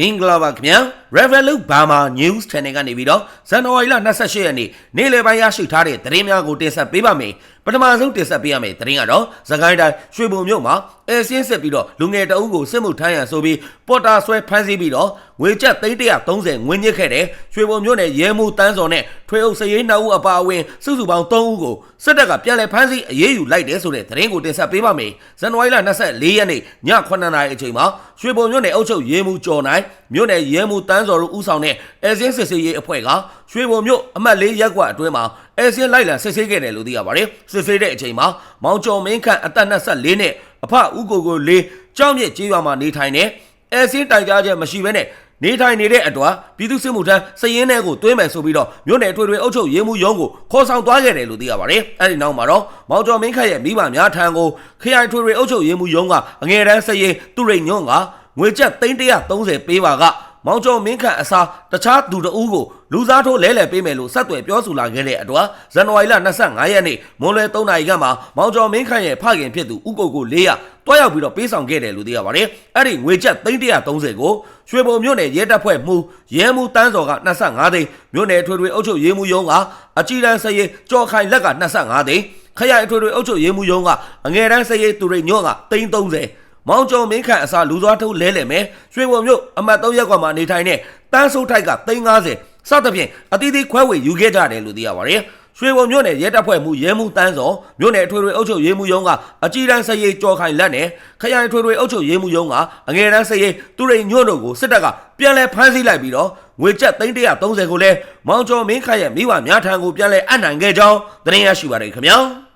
မင်္ဂလာပါခင်ဗျာ Revolut Burma News Channel ကနေပြီးတော့ဇန်နဝါရီလ28ရက်နေ့နေ့လယ်ပိုင်းရရှိထားတဲ့သတင်းများကိုတင်ဆက်ပေးပါမယ်ပထမဆုံးတင်ဆက်ပေးရမယ့်သတင်းကတော့သခိုင်းတိုင်းရွှေဘုံမြို့မှာအဲစင်းဆက်ပြီးတော့လူငယ်တအုပ်ကိုစစ်မှုထမ်းရန်ဆိုပြီးပေါ်တာဆွဲဖမ်းဆီးပြီးတော့ငွေကျပ်330ငွေညစ်ခဲ့တဲ့ရွှေဘုံမြို့နယ်ရဲမှုတန်းစော်နဲ့ထွေအုပ်စရေးနှစ်ဦးအပါအဝင်စုစုပေါင်း3ဦးကိုစစ်တပ်ကပြန်လည်ဖမ်းဆီးအရေးယူလိုက်တယ်ဆိုတဲ့သတင်းကိုတင်ဆက်ပေးပါမယ်ဇန်နဝါရီလ24ရက်နေ့ည9:00နာရီအချိန်မှာရွှေဘုံမြို့နယ်အုပ်ချုပ်ရေးမှုကျော်နိုင်မြို့နယ်ရဲမှုတန်းစော်တို့ဦးဆောင်တဲ့အဲစင်းစစ်စေးရေးအဖွဲ့ကရွှေဘုံမြို့အမှတ်၄ရပ်ကွက်အတွင်းမှာအဲစင်းလိုက်လံစစ်ဆေးခဲ့တယ်လို့သိရပါတယ်စစ်ဆေးတဲ့အချိန်မှာမောင်ကျော်မင်းခန့်အသက်24နဲ့အဖဦးကိုကိုလေးကြောင်းမြစ်ကြေးရွာမှာနေထိုင်နေအဲစင်းတိုင်ကြားချက်မရှိဘဲနဲ့နေထိုင်နေတဲ့အတွက်ပြည်သူ့စစ်မှုထမ်းစည်ရင်းထဲကိုတွင်းမယ်ဆိုပြီးတော့မြို့နယ်ထွေထွေအုပ်ချုပ်ရေးမှုရုံးကိုခေါ်ဆောင်သွားခဲ့တယ်လို့သိရပါတယ်။အဲဒီနောက်မှာတော့မောင်ကျော်မင်းခန့်ရဲ့မိဘများထံကိုခရိုင်ထွေထွေအုပ်ချုပ်ရေးမှုရုံးကအငယ်တန်းစည်ရင်သူရိန်ညွန့်ကငွေကျပ်330ပေးပါက မောင်ကျော်မင်းခန့်အစားတခြားသူတဦးကိုလူစားထိုးလဲလှယ်ပေးမယ်လို့ဆက်သွယ်ပြောဆိုလာခဲ့တဲ့အတွက်ဇန်နဝါရီလ25ရက်နေ့မွန်းလွဲ3နာရီခန့်မှာမောင်ကျော်မင်းခန့်ရဲ့ဖခင်ဖြစ်သူဦးကိုကို400တွားရောက်ပြီးတော့ပေးဆောင်ခဲ့တယ်လို့သိရပါတယ်။အဲ့ဒီငွေကျပ်330ကိုရွှေဘုံမြို့နယ်ရဲတပ်ဖွဲ့မှုရဲမှုတန်းစော်က25သိန်းမြို့နယ်ထွေထွေအုပ်ချုပ်ရေးမှုရုံးကအကြီးတန်းစရေးကြော်ခိုင်လက်က25သိန်းခရိုင်ထွေထွေအုပ်ချုပ်ရေးမှုရုံးကအငယ်တန်းစရေးသူရိညွန့်က330 မောင်ကျော်မင်းခန့်အစားလူသွားထုတ်လဲလဲမယ်ရွှေဘုံမြို့အမှတ်3ရပ်ကွက်မှာနေထိုင်တဲ့တန်းစိုးထိုက်က350စသဖြင့်အသီးသီးခွဲဝေယူခဲ့ကြတယ်လို့သိရပါတယ်ရွှေဘုံမြို့နယ်ရဲတပ်ဖွဲ့မှုရဲမှုတန်းစော်မြို့နယ်ထွေထွေအုပ်ချုပ်ရေးမှုရုံးကအကြီးတန်းစရေးကြော်ခိုင်လက်နဲ့ခရိုင်ထွေထွေအုပ်ချုပ်ရေးမှုရုံးကအငယ်တန်းစရေးသူရိညွန့်တို့ကိုစစ်တပ်ကပြန်လည်ဖမ်းဆီးလိုက်ပြီးတော့ငွေကျပ်330ကိုလည်းမောင်ကျော်မင်းခန့်ရဲ့မိဘများထံကိုပြန်လည်အပ်နှံခဲ့ကြောင်းသတင်းရရှိပါတယ်ခင်ဗျာ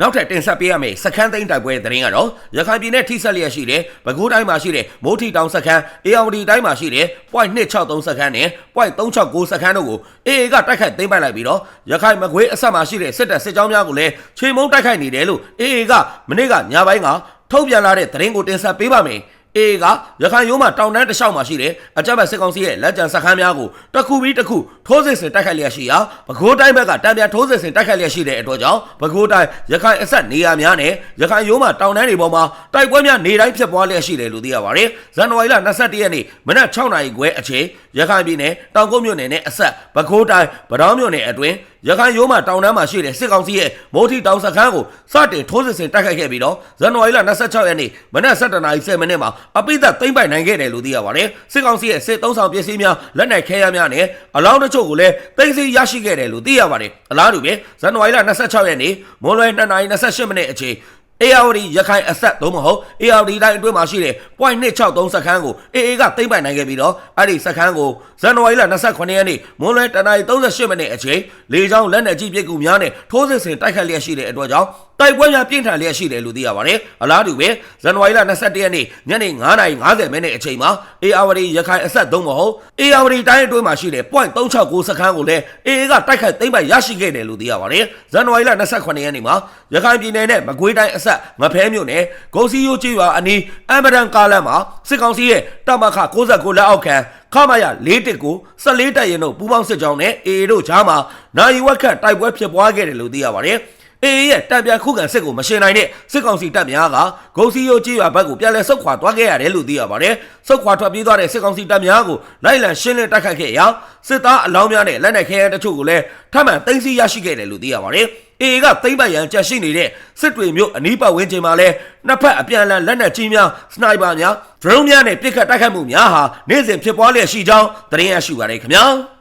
နောက်ထပ်တင်ဆက်ပေးရမယ့်စခန်းသိမ်းတိုက်ပွဲသတင်းကတော့ရခိုင်ပြည်နယ်ထိဆက်လျက်ရှိတဲ့ပဲခူးတိုင်းမှာရှိတဲ့မိုးထီတောင်စခန်းအေယာဝတီတိုင်းမှာရှိတဲ့ .263 စခန်းနဲ့ .369 စခန်းတို့ကိုအေအေကတိုက်ခိုက်သိမ်းပိုက်လိုက်ပြီးတော့ရခိုင်မကွေးအဆက်မှာရှိတဲ့စစ်တပ်စစ်ကြောင်းများကိုလည်းချိန်မုံတိုက်ခိုက်နေတယ်လို့အေအေကမနေ့ကညပိုင်းကထုတ်ပြန်လာတဲ့သတင်းကိုတင်ဆက်ပေးပါမယ် အေကရခိုင်ရိုးမှာတောင်တန်းတစ်လျှောက်မှာရှိတဲ့အကြမ်းဖက်စစ်ကောင်စီရဲ့လက်ကျန်စခန်းများကိုတစ်ခုပြီးတစ်ခုထိုးစစ်ဆင်တိုက်ခိုက်လျက်ရှိရာပဲခူးတိုင်းဘက်ကတံပြန်ထိုးစစ်ဆင်တိုက်ခိုက်လျက်ရှိတဲ့အတွက်ကြောင့်ပဲခူးတိုင်းရခိုင်အဆက်နေရာများနဲ့ရခိုင်ရိုးမှာတောင်တန်းတွေပေါ်မှာတိုက်ပွဲများနေတိုင်းဖြစ်ပွားလျက်ရှိတယ်လို့သိရပါတယ်။ဇန်နဝါရီလ22ရက်နေ့မနက်6နာရီခွဲအချိန်ရခိုင်ပြည်နယ်တောင်ကုန်းမြို့နယ်နဲ့အဆက်ပဲခူးတိုင်းဗဒေါင်းမြို့နယ်အတွင်း ရခိုင်ရိုးမှာတောင်တန်းမှာရှိတဲ့စစ်ကောင်စီရဲ့မိုးထီတောင်စခန်းကိုစတင်ထိုးစစ်ဆင်တိုက်ခိုက်ခဲ့ပြီးတော့ဇန်နဝါရီလ26ရက်နေ့မနက်7:30မိနစ်မှာအပိသက်သိမ့်ပိုင်နိုင်ခဲ့တယ်လို့သိရပါတယ်စစ်ကောင်စီရဲ့စစ်သုံးဆောင်ပစ္စည်းများလက်နက်ခဲယမ်းများနဲ့အလောင်းတချို့ကိုလည်းသိမ်းဆည်းရရှိခဲ့တယ်လို့သိရပါတယ်အလားတူပဲဇန်နဝါရီလ26ရက်နေ့မွန်းလွဲ2:28မိနစ်အချိန် အေယာဝတီရခိုင်အဆက်သို့မဟုတ်အေယာဝတီတိုင်းအတွင်းမှာရှိတဲ့ .263 စခန်းကိုအေအေကသိမ့်ပိုင်နိုင်ခဲ့ပြီးတော့အဲ့ဒီစခန်းကိုဇန်နဝါရီလ28ရက်နေ့မွန်းလွဲတနာရီ38မိနစ်အချိန်လေကြောင်းလက်နက်ကြီးပစ်ကူများနဲ့ထိုးစစ်ဆင်တိုက်ခတ်လျက်ရှိတဲ့အတွက်ကြောင့်တိုက်ပွဲများပြင်းထန်လျက်ရှိတယ်လို့သိရပါတယ်အလားတူပဲဇန်နဝါရီလ21ရက်နေ့ညနေ9:50မိနစ်အချိန်မှာအေယာဝတီရခိုင်အဆက်သို့မဟုတ်အေယာဝတီတိုင်းအတွင်းမှာရှိတဲ့ .369 စခန်းကိုလည်းအေအေကတိုက်ခတ်သိမ့်ပိုင်ရရှိခဲ့တယ်လို့သိရပါတယ်ဇန်နဝါရီလ28ရက်နေ့မှာရခိုင်ပြည်နယ်နဲ့မကွေးတိုင်းအဆက်ငဖဲမြို့နယ်ဂုံစီယိုကျေးရွာအနီးအမ်ဘဒန်ကားလမ်းမှာစစ်ကောင်စီရဲ့တမခ69လက်အောက်ခံခမရ၄တက်ကို14တက်ရင်တို့ပူးပေါင်းစစ်ကြောင်းနဲ့အေအေတို့ကြားမှာနိုင်ဝက်ခတ်တိုက်ပွဲဖြစ်ပွားခဲ့တယ်လို့သိရပါတယ်အေးရဲ့တံပြန်ခုခံစစ်ကိုမရှင်နိုင်တဲ့စစ်ကောင်စီတပ်များကဂုံစီယိုကြီးရွာဘက်ကိုပြန်လဲဆုတ်ခွာသွားခဲ့ရတယ်လို့သိရပါတယ်။ဆုတ်ခွာထွက်ပြေးသွားတဲ့စစ်ကောင်စီတပ်များကိုလိုက်လံရှင်းလင်းတိုက်ခိုက်ခဲ့ရာစစ်သားအလောင်းများနဲ့လက်နက်ခဲယမ်းတချို့ကိုလည်းထပ်မံသိမ်းဆည်းရရှိခဲ့တယ်လို့သိရပါတယ်။အေကသိမ့်ပတ်ရန်ကြက်ရှိနေတဲ့စစ်တွေမျိုးအနီးပတ်ဝန်းကျင်မှာလဲနှစ်ဖက်အပြန်အလှန်လက်နက်ကြီးများစနိုက်ပါများဒရုန်းများနဲ့ပစ်ခတ်တိုက်ခိုက်မှုများဟာနေ့စဉ်ဖြစ်ပွားလျက်ရှိကြောင်းသတင်းရရှိပါရခင်ဗျာ။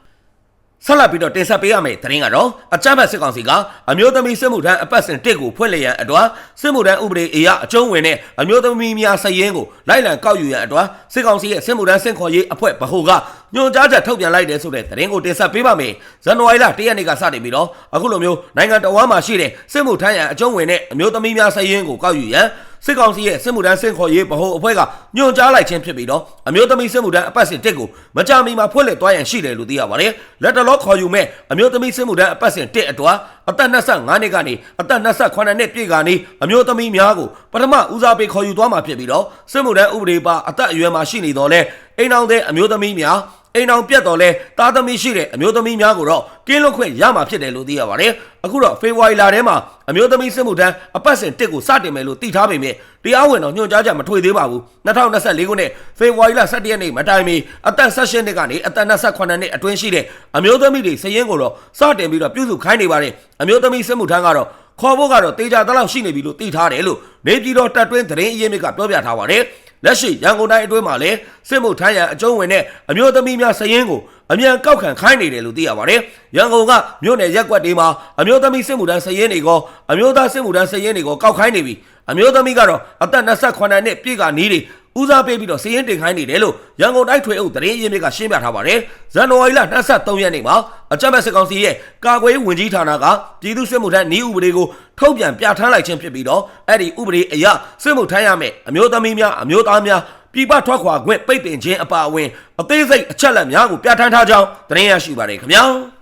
ဆက်လက်ပြီးတော့တင်ဆက်ပေးရမယ့်သတင်းကတော့အကြမ်းဖက်စစ်ကောင်စီကအမျိုးသမီးစစ်မှုထမ်းအပတ်စဉ်တစ်ကိုဖွင့်လျက်အတွက်စစ်မှုထမ်းဥပဒေအရအကျုံးဝင်တဲ့အမျိုးသမီးများစည်ရင်းကိုလိုက်လံကောက်ယူရန်အတွက်စစ်ကောင်စီရဲ့စစ်မှုထမ်းစင်ခေါ်ရေးအဖွဲ့ဗဟိုကညွှန်ကြားချက်ထုတ်ပြန်လိုက်တယ်ဆိုတဲ့သတင်းကိုတင်ဆက်ပေးပါမယ်။ဇန်နဝါရီလ၁ရက်နေ့ကစတင်ပြီးတော့အခုလိုမျိုးနိုင်ငံတော်ဝန်မှာရှိတဲ့စစ်မှုထမ်းရန်အကျုံးဝင်တဲ့အမျိုးသမီးများစည်ရင်းကိုကောက်ယူရန် စစ်ကောင်စီရဲ့စစ်မှုထမ်းစင်ခေါ်ရေးဗဟိုအဖွဲ့ကညွှန်ကြားလိုက်ခြင်းဖြစ်ပြီးတော့အမျိုးသမီးစစ်မှုထမ်းအပတ်စဉ်တစ်ကိုမကြမီမှာဖွင့်လှစ်သွားရန်ရှိတယ်လို့သိရပါတယ်။လက်တလောခေါ်ယူမဲ့အမျိုးသမီးစစ်မှုထမ်းအပတ်စဉ်တစ်အတွက်အသက်25နှစ်ကနေအသက်28နှစ်ပြည့်ကနေအမျိုးသမီးများကိုပထမဦးစားပေးခေါ်ယူသွားမှာဖြစ်ပြီးတော့စစ်မှုထမ်းဥပဒေပါအသက်အရွယ်မှာရှိနေတော့လဲအိမ်အောင်တဲ့အမျိုးသမီးများ အိမ်အောင်ပြတ်တော်လဲသားသမီးရှိတဲ့အမျိုးသမီးများကိုတော့ကင်းလွတ်ခွင့်ရမှာဖြစ်တယ်လို့သိရပါတယ်အခုတော့ဖေဖော်ဝါရီလထဲမှာအမျိုးသမီးစစ်မှုထမ်းအပတ်စဉ်တစ်ကိုစတင်မယ်လို့သိထားပေမဲ့တရားဝင်တော့ညွှန်ကြားချက်မထွေသေးပါဘူး2024ခုနှစ်ဖေဖော်ဝါရီလ17ရက်နေ့မတိုင်မီအသက်18နှစ်ကနေအသက်28နှစ်အတွင်းရှိတဲ့အမျိုးသမီးတွေစည်ရင်ကိုတော့စတင်ပြီးတော့ပြုစုခိုင်းနေပါတယ်အမျိုးသမီးစစ်မှုထမ်းကတော့ ခေါ်ဖို့ကတော့တေချာတလောက်ရှိနေပြီလို့သိထားတယ်လို့နေပြည်တော်တပ်တွင်းသတင်းအရင်းမြစ်ကပြောပြထားပါတယ်လက်ရှိရန်ကုန်တိုင်းအတွင်းမှာလည်းစစ်မှုထမ်းရန်အကျုံးဝင်တဲ့အမျိုးသမီးများစည်ရင်ကိုအမြန်ကောက်ခံခိုင်းနေတယ်လို့သိရပါတယ်ရန်ကုန်ကမြို့နယ်ရက်ကွက်တွေမှာအမျိုးသမီးစစ်မှုထမ်းစည်ရင်တွေကိုအမျိုးသားစစ်မှုထမ်းစည်ရင်တွေကိုကောက်ခိုင်းနေပြီအမျိုးသမီးကတော့အသက်28နှစ်ပြည့်ကနီးတွေ ဦးစားပေးပြီးတော့စည်ရင်တင်ခိုင်းနေတယ်လို့ရန်ကုန်တိုင်းထွေအုပ်သတင်းရင်းမြစ်ကရှင်းပြထားပါတယ်ဇန်နဝါရီလ23ရက်နေ့မှာအကြမ်းဖက်စစ်ကောင်စီရဲ့ကာကွယ်ရေးဝန်ကြီးဌာနကပြည်သူ့စစ်မှုထမ်းနည်းဥပဒေကိုထုတ်ပြန်ပြဋ္ဌာန်းလိုက်ခြင်းဖြစ်ပြီးတော့အဲ့ဒီဥပဒေအရစစ်မှုထမ်းရမယ်အမျိုးသမီးများအမျိုးသားများပြည်ပထွက်ခွာခွင့်ပိတ်ပင်ခြင်းအပါအဝင်အသေးစိတ်အချက်လက်များကိုပြဋ္ဌာန်းထားကြောင်းသတင်းရရှိပါတယ်ခင်ဗျာ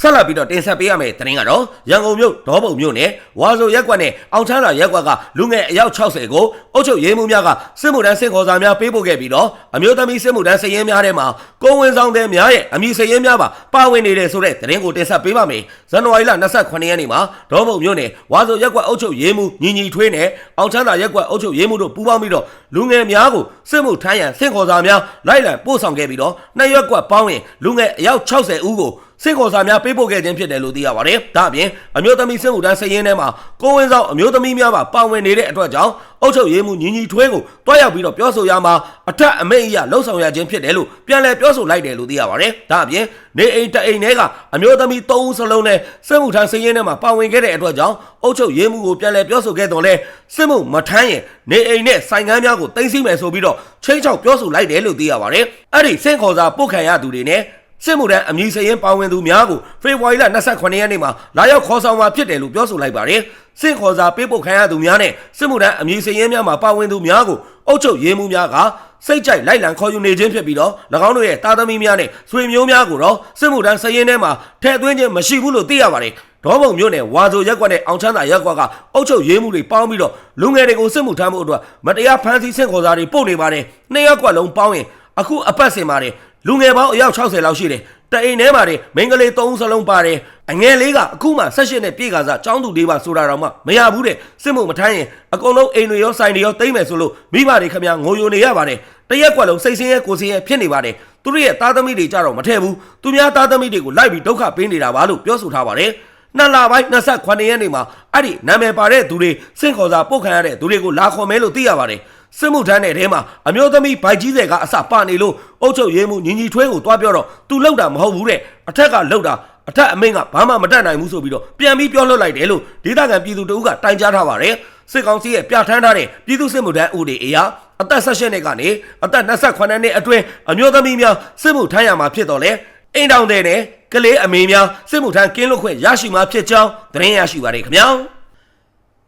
ဆက်လက်ပြီးတော့တင်ဆက်ပေးရမယ့်သတင်းကတော့ရန်ကုန်မြို့ဒေါပုံမြို့နယ်ဝါဆိုရက်ကွက်နဲ့အောင်ချမ်းသာရက်ကွက်ကလူငယ်အယောက်60ကိုအုပ်ချုပ်ရေးမှူးများကစစ်မှုထမ်းစင်ခေါ်စာများပေးပို့ခဲ့ပြီးတော့အမျိုးသမီးစစ်မှုထမ်းစည်ရင်းများထဲမှာကိုဝင်ဆောင်တဲ့များရဲ့အမည်စည်ရင်းများပါပါဝင်နေတယ်ဆိုတဲ့သတင်းကိုတင်ဆက်ပေးပါမယ်ဇန်နဝါရီလ28ရက်နေ့မှာဒေါပုံမြို့နယ်ဝါဆိုရက်ကွက်အုပ်ချုပ်ရေးမှူးညီညီထွေးနဲ့အောင်ချမ်းသာရက်ကွက်အုပ်ချုပ်ရေးမှူးတို့ပူးပေါင်းပြီးတော့လူငယ်များကိုစစ်မှုထမ်းရန်စင်ခေါ်စာများလိုက်လံပို့ဆောင်ခဲ့ပြီးတော့နှစ်ရက်ကွက်ပေါင်းရင်လူငယ်အယောက်60ဦးကို စင်ခေါ်စာများပေးပို့ခဲ့ခြင်းဖြစ်တယ်လို့သိရပါတယ်။ဒါအပြင်အမျိုးသမီးစစ်မှုထမ်းစည်ရင်းထဲမှာကိုဝင်ဆောင်အမျိုးသမီးများပါပါဝင်နေတဲ့အတွက်ကြောင့်အုပ်ချုပ်ရေးမှူးညီညီထွေးကိုတွားရောက်ပြီးတော့ပြောဆိုရမှာအထက်အမိန့်အရလှုပ်ဆောင်ရခြင်းဖြစ်တယ်လို့ပြန်လည်ပြောဆိုလိုက်တယ်လို့သိရပါတယ်။ဒါအပြင်နေအိမ်တအိမ်ထဲကအမျိုးသမီး၃ဦးစလုံးနဲ့စစ်မှုထမ်းစည်ရင်းထဲမှာပါဝင်ခဲ့တဲ့အတွက်ကြောင့်အုပ်ချုပ်ရေးမှူးကိုပြန်လည်ပြောဆိုခဲ့တော့လဲစစ်မှုမထမ်းရင်နေအိမ်နဲ့ဆိုင်ကန်းများကိုတင်စီမယ်ဆိုပြီးတော့ချိန်ချောက်ပြောဆိုလိုက်တယ်လို့သိရပါတယ်။အဲ့ဒီစင်ခေါ်စာပုတ်ခံရသူတွေနဲ့ စစ်မှုထမ်းအမည်စရင်ပါဝင်သူများကိုဖေဖော်ဝါရီလ28ရက်နေ့မှာလာရောက်ခေါ်ဆောင်မှာဖြစ်တယ်လို့ပြောဆိုလိုက်ပါတယ်။စစ်ခေါ်စာပေးပို့ခံရသူများနဲ့စစ်မှုထမ်းအမည်စရင်များမှာပါဝင်သူများကိုအုပ်ချုပ်ရေးမှူးများကစိတ်ကြိုက်လိုက်လံခေါ်ယူနေခြင်းဖြစ်ပြီးတော့၎င်းတို့ရဲ့တာသမီများနဲ့ဆွေမျိုးများကိုတော့စစ်မှုထမ်းစရင်ထဲမှာထည့်သွင်းခြင်းမရှိဘူးလို့သိရပါတယ်။ဒေါ်ဘုံမြို့နယ်ဝါဆိုရက်ကွက်နဲ့အောင်ချမ်းသာရက်ကွက်ကအုပ်ချုပ်ရေးမှုတွေပေါင်းပြီးတော့လူငယ်တွေကိုစစ်မှုထမ်းမှုအတွက်မတရားဖမ်းဆီးဆင့်ခေါ်စာတွေပို့နေပါတယ်။နှစ်ရက်ကွက်လုံးပေါင်းရင်အခုအပတ်စဉ်ပါတယ် လူငယ်ပေါင်းအယောက်60လောက်ရှိတယ်တအိမ်ထဲမှာနေမိန်းကလေး၃ဦးစလုံးပါတယ်အငယ်လေးကအခုမှ၁၈နဲ့ပြေကစားចောင်းသူလေးပါဆိုတာတော့မှမရဘူးတဲ့စစ်မှုမထမ်းရင်အကုန်လုံးအိမ်တွေရောဆိုင်တွေရောတိမ့်မယ်ဆိုလို့မိဘတွေခမငိုယိုနေရပါတယ်တရက်ကွက်လုံးစိတ်ဆင်းရဲကိုယ်ဆင်းရဲဖြစ်နေပါတယ်သူတို့ရဲ့သားသမီးတွေကြတော့မထည့်ဘူးသူများသားသမီးတွေကိုလိုက်ပြီးဒုက္ခပေးနေတာပါလို့ပြောဆိုထားပါတယ်နှစ်လပိုင်း28ရက်နေ့မှာအဲ့ဒီနာမည်ပါတဲ့သူတွေစင့်ခေါ်စာပုတ်ခံရတဲ့သူတွေကိုလာခေါ်မယ်လို့သိရပါတယ် စစ်မှုထမ်းတဲ့ထဲမှာအမျိုးသမီးဘိုက်ကြီးတွေကအစပါနေလို့အုတ်ချုပ်ရေးမှုညီညီထွေးကိုတွားပြောတော့သူလောက်တာမဟုတ်ဘူးတဲ့အထက်ကလောက်တာအထက်အမိန့်ကဘာမှမတတ်နိုင်ဘူးဆိုပြီးတော့ပြန်ပြီးပြောလွှတ်လိုက်တယ်လို့ဒေသခံပြည်သူတို့ကတိုင်ကြားထားပါတယ်စစ်ကောင်စီရဲ့ပြဋ္ဌာန်းထားတဲ့ပြည်သူစစ်မှုထမ်းဥပဒေအရအသက်16နှစ်ကနေအသက်28နှစ်အတွင်းအမျိုးသမီးများစစ်မှုထမ်းရမှာဖြစ်တော့လေအိမ်တောင်တဲ့နဲ့ကလေးအမေများစစ်မှုထမ်းကင်းလွတ်ခွင့်ရရှိမှာဖြစ်ကြောင်းသတင်းရရှိပါတယ်ခင်ဗျာ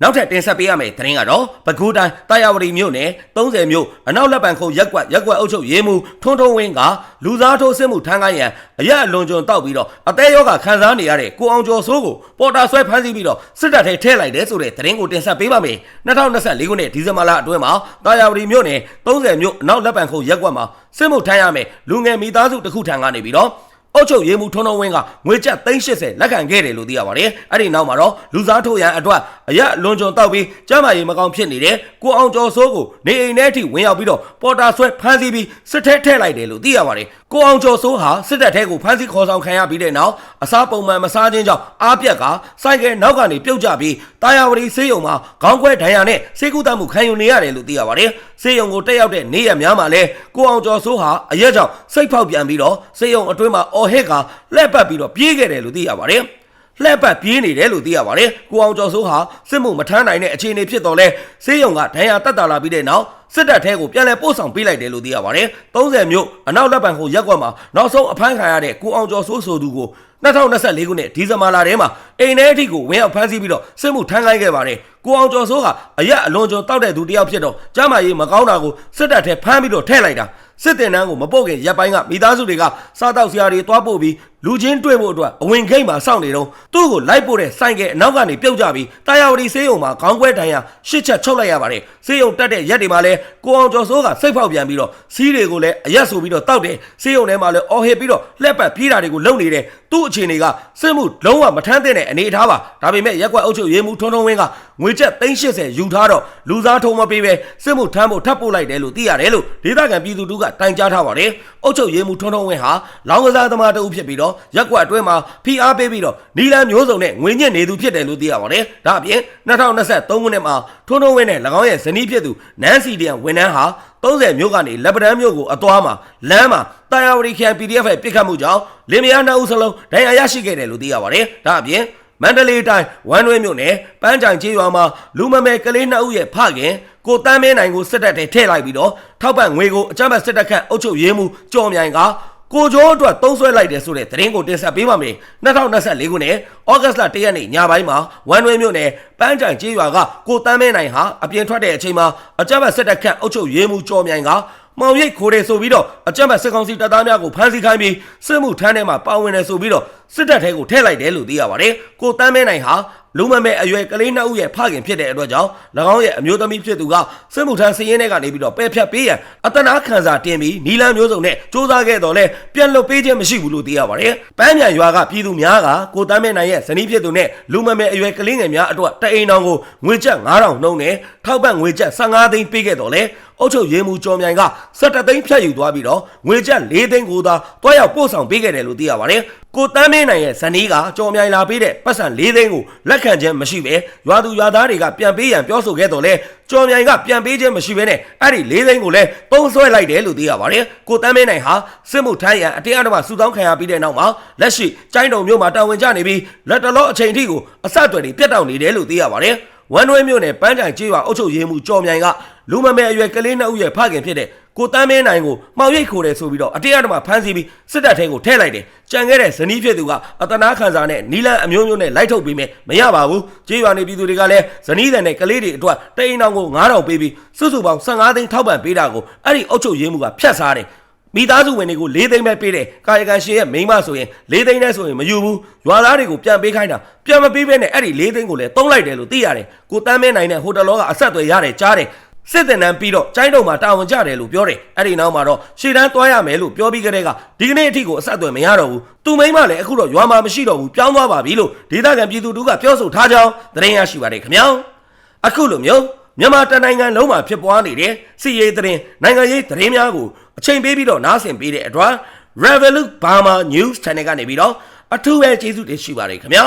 နောက်ထပ်တင်ဆက်ပေးရမယ့်သတင်းကတော့ပဲခူးတိုင်းတာယာဝတီမြို့နယ်30မြို့အနောက်လက်ပံခုံရက်ကွက်ရက်ကွက်အုပ်ချုပ်ရေးမှူးထွန်းထွန်းဝင်းကလူသားထိုးစစ်မှုထမ်းကိုင်းရန်အရက်အလွန်ကျွံတောက်ပြီးတော့အသေးရောဂါခံစားနေရတဲ့ကိုအောင်ကျော်စိုးကိုပေါ်တာဆွဲဖမ်းဆီးပြီးတော့စစ်တပ်ထဲထည့်လိုက်တယ်ဆိုတဲ့သတင်းကိုတင်ဆက်ပေးပါမယ်2024ခုနှစ်ဒီဇင်ဘာလအတွင်းမှာတာယာဝတီမြို့နယ်30မြို့အနောက်လက်ပံခုံရက်ကွက်မှာစစ်မှုထမ်းရမယ့်လူငယ်မိသားစုတစ်ခုထံကနေပြီးတော့ အုတ်ချုပ်ရေးမှုထွန်းတော်ဝင်းကငွေကျပ်380လက်ခံခဲ့တယ်လို့သိရပါတယ်။အဲ့ဒီနောက်မှာတော့လူစားထိုးရန်အတွက်အရက်လွန်ကျွံတောက်ပြီးကျမ်းမာရေးမကောင်းဖြစ်နေတဲ့ကိုအောင်ကျော်စိုးကိုနေအိမ်ထဲထိဝင်ရောက်ပြီးတော့ပေါ်တာဆွဲဖမ်းဆီးပြီးစစ်ထဲထည့်လိုက်တယ်လို့သိရပါတယ်။ ကိုအောင်ကျော်စိုးဟာစစ်တပ်ထဲကိုဖမ်းဆီးခေါ်ဆောင်ခံရပြီးတဲ့နောက်အစားပုံမှန်မစားခြင်းကြောင့်အားပြက်ကစိုက်ကဲနောက်ကနေပြုတ်ကျပြီးတာယာဝတီဆေးရုံမှာခေါင်းခွဲဒဏ်ရာနဲ့ဆေးကုသမှုခံယူနေရတယ်လို့သိရပါတယ်။ဆေးရုံကိုတက်ရောက်တဲ့နေ့ရက်များမှာလဲကိုအောင်ကျော်စိုးဟာအရက်ကြောင့်စိတ်ဖောက်ပြန်ပြီးတော့ဆေးရုံအတွင်းမှာအော်ဟစ်ကလက်ပတ်ပြီးတော့ပြေးခဲ့တယ်လို့သိရပါတယ်။လှက်ပတ်ပြေးနေတယ်လို့သိရပါတယ်။ကိုအောင်ကျော်စိုးဟာစစ်မှုမထမ်းနိုင်တဲ့အခြေအနေဖြစ်တော့လဲဆေးရုံကဒဏ်ရာတက်တာလာပြီးတဲ့နောက်စစ်တပ်ထဲကိုပြန်လည်ပို့ဆောင်ပေးလိုက်တယ်လို့သိရပါတယ်။30မြို့အနောက်လက်ပံကိုရက်ကွက်မှာနောက်ဆုံးအဖမ်းခံရတဲ့ကိုအောင်ကျော်စိုးဆိုသူကို2024ခုနှစ်ဒီဇင်ဘာလထဲမှာအိမ်ထဲအထိကိုဝင်ရောက်ဖမ်းဆီးပြီးတော့စစ်မှုထမ်းခိုင်းခဲ့ပါတယ်။ကိုအောင်ကျော်စိုးကအရက်အလွန်ကျော်တောက်တဲ့သူတယောက်ဖြစ်တော့ကျမ်းမာရေးမကောင်းတာကိုစစ်တပ်ထဲဖမ်းပြီးတော့ထည့်လိုက်တာစစ်တင်တန်းကိုမပုတ်ခင်ရပ်ပိုင်းကမိသားစုတွေကစားတောက်စရာတွေတွားပို့ပြီးလူချင်းတွေ့ဖို့အတွက်အဝင်ခိတ်မှာစောင့်နေတော့သူ့ကိုလိုက်ပို့တဲ့ဆိုင်ကယ်အနောက်ကနေပြုတ်ကြပြီးတာယာဝတီဆေးရုံမှာခေါင်းခွဲဒဏ်ရာရှစ်ချက်ချုပ်လိုက်ရပါတယ်စေယုံတက်တဲ့ရက်တွေမှာလဲကိုအောင်ကျော်စိုးကစိတ်ဖောက်ပြန်ပြီးတော့စီးတွေကိုလည်းအရက်ဆိုပြီးတော့တောက်တယ်စေယုံထဲမှာလဲအော်ဟစ်ပြီးတော့လှက်ပတ်ပြေးတာတွေကိုလုပ်နေတယ်သူ့အခြေအနေကစစ်မှုလုံးဝမထမ်းသင့်တဲ့အနေအထားပါဒါပေမဲ့ရက်ကွက်အုပ်ချုပ်ရေးမှူးထွန်းထွန်းဝင်းကငွေကျပ်380ယူထားတော့လူစားထုံမပေးပဲစစ်မှုထမ်းဖို့ထပ်ပို့လိုက်တယ်လို့သိရတယ်လို့ဒေသခံပြည်သူတို့ကတိုင်ကြားထားပါတယ်အုပ်ချုပ်ရေးမှူးထွန်းထွန်းဝင်းဟာလောင်းကစားသမားတအုပ်ဖြစ်ပြီးတော့ရက်ကွက်အတွင်းမှာဖိအားပေးပြီးတော့နီလန်မျိုးစုံနဲ့ငွေညစ်နေသူဖြစ်တယ်လို့သိရပါတယ်ဒါအပြင်2023ခုနှစ်မှာထွန်းထွန်းဝင်းနဲ့၎င်းရဲ့ဇနီးဖြစ်သူနန်းစီတန်ဝန်ထမ်းဟာ30မြို့ကနေလက်ပတန်းမြို့ကိုအသွားမှာလမ်းမှာတာယာဝတီခရိုင် PDF ရဲ့ပြစ်ခတ်မှုကြောင့်လင်မယားနှစ်ဦးစလုံးဒဏ်ရာရရှိခဲ့တယ်လို့သိရပါတယ်ဒါအပြင်မန္တလေးတိုင်းဝမ်းတွဲမြို့နယ်ပန်းကြိုင်ကျေးရွာမှာလူမမယ်ကလေးနှစ်ဦးရဲ့ဖခင်ကိုတန်းမင်းနိုင်ကိုစစ်တပ်ထဲထည့်လိုက်ပြီးတော့ထောက်ပံ့ငွေကိုအကြမ်းဖက်စစ်တပ်ခန့်အုပ်ချုပ်ရေးမှူးကြော်မြိုင်က ကိုကျော်အတွက်သုံးဆွဲလိုက်တယ်ဆိုတဲ့သတင်းကိုတင်ဆက်ပေးပါမယ်2024ခုနှစ်ဩဂတ်လ1ရက်နေ့ညပိုင်းမှာဝမ်းတွဲမြို့နယ်ပန်းကြိုင်ကျေးရွာကကိုတန်းမင်းနိုင်ဟာအပြင်ထွက်တဲ့အချိန်မှာအကြမ်းဖက်စစ်တပ်ခန့်အုပ်ချုပ်ရေးမှူးကြော်မြိုင်ကမောင်ရိပ်ခိုးတယ်ဆိုပြီးတော့အကြမ်းဖက်စစ်ကောင်စီတပ်သားများကိုဖမ်းဆီးခိုင်းပြီးစစ်မှုထမ်းထဲမှာပါဝင်တယ်ဆိုပြီးတော့စစ်တပ်ထဲကိုထည့်လိုက်တယ်လို့သိရပါတယ်။ကိုတန်းမဲနိုင်ဟာလူမမဲအရွယ်ကလေးနှစ်ဦးရဲ့ဖခင်ဖြစ်တဲ့အတွက်ကြောင့်၎င်းရဲ့အမျိုးသမီးဖြစ်သူကစစ်မှုထမ်းစည်ရင်းထဲကနေပြီးတော့ပယ်ဖြတ်ပေးရန်အတနာခံစာတင်ပြီးနီလန်မျိုးစုံနဲ့စူးစမ်းခဲ့တော့လဲပြန်လွတ်ပေးခြင်းမရှိဘူးလို့သိရပါတယ်။ပန်းမြန်ရွာကပြည်သူများကကိုတန်းမဲနိုင်ရဲ့ဇနီးဖြစ်သူနဲ့လူမမဲအရွယ်ကလေးငယ်များအတွက်တအိမ်တော်ကိုငွေကျပ်9000နှုန်းနဲ့ထောက်ပံ့ငွေကျပ်15သိန်းပေးခဲ့တော့လဲအုတ်ချုပ်ရေးမှုကျော်မြိုင်က17သိန်းဖြတ်ယူသွားပြီးတော့ငွေကျပ်4သိန်းကိုသာတွားရောက်ပို့ဆောင်ပေးခဲ့တယ်လို့သိရပါတယ်။ကိုတန်းမင်းနိုင်ရဲ့ဇနီးကကျော်မြိုင်လာပေးတဲ့ပတ်စံ4သိန်းကိုလက်ခံခြင်းမရှိပဲရွာသူရွာသားတွေကပြန်ပေးရန်ပြောဆိုခဲ့တော့လဲကျော်မြိုင်ကပြန်ပေးခြင်းမရှိဘဲနဲ့အဲ့ဒီ4သိန်းကိုလည်းသုံးဆွဲလိုက်တယ်လို့သိရပါတယ်။ကိုတန်းမင်းနိုင်ဟာစစ်မှုထမ်းရန်အတရားတော်မှာစုဆောင်းခံရပြီးတဲ့နောက်မှာလက်ရှိကျိုင်းတုံမြို့မှာတာဝန်ကျနေပြီးလက်တလောအချိန်ထိကိုအဆက်အသွယ်တွေပြတ်တောက်နေတယ်လို့သိရပါတယ်။ဝန်တွဲမြို့နယ်ပန်းတိုင်ကျေးရွာအုပ်ချုပ်ရေးမှူးကျော်မြိုင်ကလူမမဲအရွယ်ကလေးနှစ်ဦးရဲ့ဖခင်ဖြစ်တဲ့ ကိုတန်းမင်းနိုင်ကိုမှောင်ရိပ်ခိုတယ်ဆိုပြီးတော့အတရားတော်မှာဖမ်းဆီးပြီးစစ်တပ်ထဲကိုထည့်လိုက်တယ်။ကြံခဲ့တဲ့ဇနီးဖြစ်သူကအတနာခံစာနဲ့နီလန်အမျိုးမျိုးနဲ့လိုက်ထုတ်ပြီးမြမရပါဘူး။ကျေးရွာနေပြည်သူတွေကလည်းဇနီးတဲ့နဲ့ကလေးတွေအတွက်တိန်အောင်ကို9000ပေးပြီးစုစုပေါင်း15သိန်းထောက်ပံ့ပေးတာကိုအဲ့ဒီအုပ်ချုပ်ရေးမှူးကဖျက်စားတယ်။မိသားစုဝင်တွေကို၄သိန်းပဲပေးတယ်ကာယကံရှင်ရဲ့မိန်းမဆိုရင်၄သိန်းနဲ့ဆိုရင်မယူဘူးရွာသားတွေကိုပြန်ပေးခိုင်းတာပြန်မပေးဘဲနဲ့အဲ့ဒီ၄သိန်းကိုလည်းတုံးလိုက်တယ်လို့သိရတယ်ကိုတန်းမဲနိုင်တဲ့ဟိုတယ်လောကအဆက်အသွယ်ရတယ်ကြားတယ် စစ်တင်တန်းပြီးတော့ကျိုင်းတုံမှာတာဝန်ကျတယ်လို့ပြောတယ်အဲ့ဒီနောက်မှာတော့ရှေ့တန်းသွားရမယ်လို့ပြောပြီးကြတဲ့ကဒီကနေ့အထိကိုအဆက်အသွယ်မရတော့ဘူးသူမိန်းမလည်းအခုတော့ရွာမှာမရှိတော့ဘူးပြောင်းသွားပါပြီလို့ဒေသခံပြည်သူတို့ကပြောဆိုထားကြောင်းသတင်းရရှိပါတယ်ခင်ဗျာအခုလိုမျိုးမြန်မာတနိုင်ငံလုံးမှာဖြစ်ပွားနေတဲ့စီရေးသတင်းနိုင်ငံရေးသတင်းများကိုအချိန်ပေးပြီးတော့နားဆင်ပေးတဲ့အတွက် Revolut Burma News Channel ကနေပြီးတော့အထူးပဲကျေးဇူးတင်ရှိပါတယ်ခင်ဗျာ